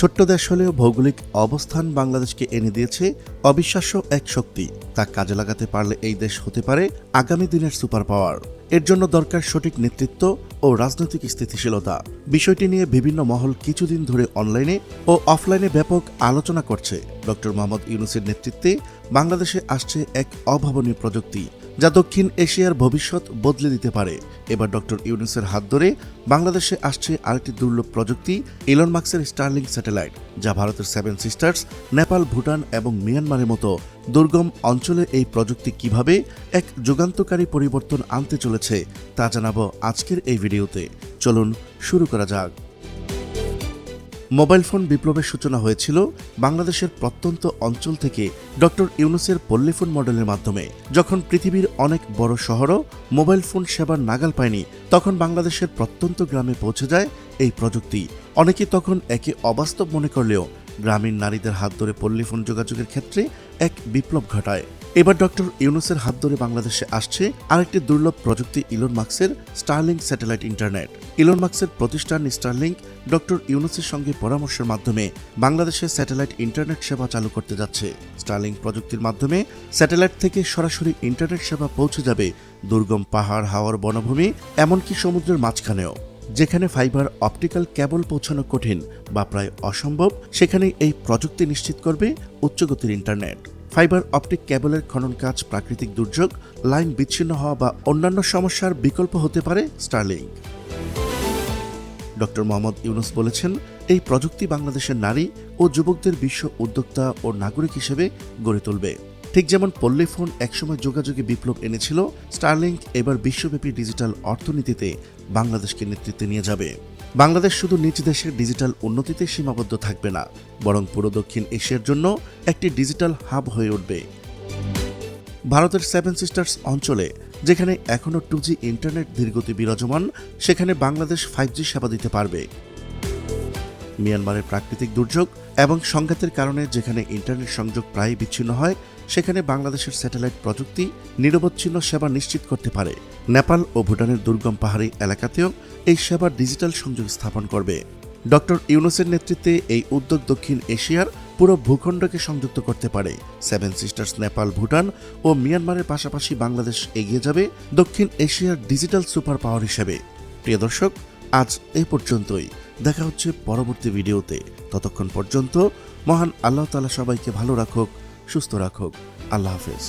ছোট্ট দেশ হলেও ভৌগোলিক অবস্থান বাংলাদেশকে এনে দিয়েছে অবিশ্বাস্য এক শক্তি। তা কাজে লাগাতে পারলে এই দেশ হতে পারে আগামী দিনের সুপার পাওয়ার। এর জন্য দরকার সঠিক নেতৃত্ব ও রাজনৈতিক স্থিতিশীলতা। বিষয়টি নিয়ে বিভিন্ন মহল কিছুদিন ধরে অনলাইনে ও অফলাইনে ব্যাপক আলোচনা করছে। ডক্টর মোহাম্মদ ইউনুসের নেতৃত্বে বাংলাদেশে আসছে এক অভাবনীয় প্রযুক্তি। যা দক্ষিণ এশিয়ার ভবিষ্যৎ বদলে দিতে পারে। এবার ডক্টর ইউনুসের হাত ধরে বাংলাদেশে আসছে আরেকটি দুর্লভ প্রযুক্তি, ইলন মার্কসের স্টার্লিং স্যাটেলাইট, যা ভারতের সেভেন সিস্টার্স, নেপাল, ভুটান এবং মিয়ানমারের মতো দুর্গম অঞ্চলে এই প্রযুক্তি কীভাবে এক যুগান্তকারী পরিবর্তন আনতে চলেছে, তা জানাব আজকের এই ভিডিওতে। চলুন শুরু করা যাক। মোবাইল ফোন বিপ্লবের সূচনা হয়েছিল বাংলাদেশের প্রত্যন্ত অঞ্চল থেকে ডক্টর ইউনুসের পল্লীফোন মডেলের মাধ্যমে। যখন পৃথিবীর অনেক বড় শহরও মোবাইল ফোন সেবার নাগাল পায়নি, তখন বাংলাদেশের প্রত্যন্ত গ্রামে পৌঁছে যায় এই প্রযুক্তি। অনেকে তখন একে অবাস্তব মনে করলেও গ্রামীণ নারীদের হাত ধরে পল্লীফোন যোগাযোগের ক্ষেত্রে এক বিপ্লব ঘটায়। এবার ডক্টর ইউনুসের হাত ধরে বাংলাদেশে আসছে আরেকটি দুর্লভ প্রযুক্তি ইলন মার্কসের স্টারলিং স্যাটেলাইট ইন্টারনেট ইলন মার্কসের প্রতিষ্ঠান স্টারলিংক ডক্টর ইউনুসের সঙ্গে পরামর্শের মাধ্যমে বাংলাদেশে স্যাটেলাইট ইন্টারনেট সেবা চালু করতে যাচ্ছে। স্টারলিংক প্রযুক্তির মাধ্যমে স্যাটেলাইট থেকে সরাসরি ইন্টারনেট সেবা পৌঁছে যাবে দুর্গম পাহাড় হাওয়ার বনভূমি, এমনকি সমুদ্রের মাঝখানেও। যেখানে ফাইবার অপটিক্যাল কেবল পৌঁছানো কঠিন বা প্রায় অসম্ভব, সেখানে এই প্রযুক্তি নিশ্চিত করবে উচ্চগতির ইন্টারনেট। ফাইবার অপটিক কেবলের খনন কাজ প্রাকৃতিক দুর্যোগ, লাইন বিচ্ছিন্ন হওয়া বা অন্যান্য সমস্যার বিকল্প হতে পারে স্টারলিংক। ডক্টর মোহাম্মদ ইউনুস বলেছেন, এই প্রযুক্তি বাংলাদেশের নারী ও যুবকদের বিশ্ব উদ্যোক্তা ও নাগরিক হিসেবে গড়ে তুলবে। ঠিক যেমন পল্লী ফোন একসময় যোগাযোগে বিপ্লব এনেছিল, স্টারলিংক এবার বিশ্বব্যাপী ডিজিটাল অর্থনীতিতে বাংলাদেশকে নেতৃত্বে নিয়ে যাবে। বাংলাদেশ শুধু নিজ দেশের ডিজিটাল উন্নতিতে সীমাবদ্ধ থাকবে না, বরং পুরো দক্ষিণ এশিয়ার জন্য একটি ডিজিটাল হাব হয়ে উঠবে। ভারতের সেভেন সিস্টার্স অঞ্চলে যেখানে এখনও টু জি ইন্টারনেট ধীরগতি বিরাজমান, সেখানে বাংলাদেশ ফাইভ জি সেবা দিতে পারবে। মিয়ানমারের প্রাকৃতিক দুর্যোগ এবং সংঘাতের কারণে যেখানে ইন্টারনেট সংযোগ প্রায় বিচ্ছিন্ন হয়, সেখানে বাংলাদেশের স্যাটেলাইট প্রযুক্তি নিরবচ্ছিন্ন সেবা নিশ্চিত করতে পারে। নেপাল ও ভুটানের দুর্গম পাহাড়ি এলাকাতেও এই সেবার ডিজিটাল সংযোগ স্থাপন করবে। ডক্টর ইউনুসের নেতৃত্বে এই উদ্যোগ দক্ষিণ এশিয়ার পুরো ভূখণ্ডকে সংযুক্ত করতে পারে। সেভেন সিস্টার্স নেপাল, ভুটান ও মিয়ানমারের পাশাপাশি বাংলাদেশ এগিয়ে যাবে দক্ষিণ এশিয়ার ডিজিটাল সুপার পাওয়ার হিসেবে। প্রিয় দর্শক, আজ এ পর্যন্তই। দেখা হচ্ছে পরবর্তী ভিডিওতে। ততক্ষণ পর্যন্ত মহান আল্লাহ তালা সবাইকে ভালো রাখুক, সুস্থ রাখুক। আল্লাহ হাফেজ।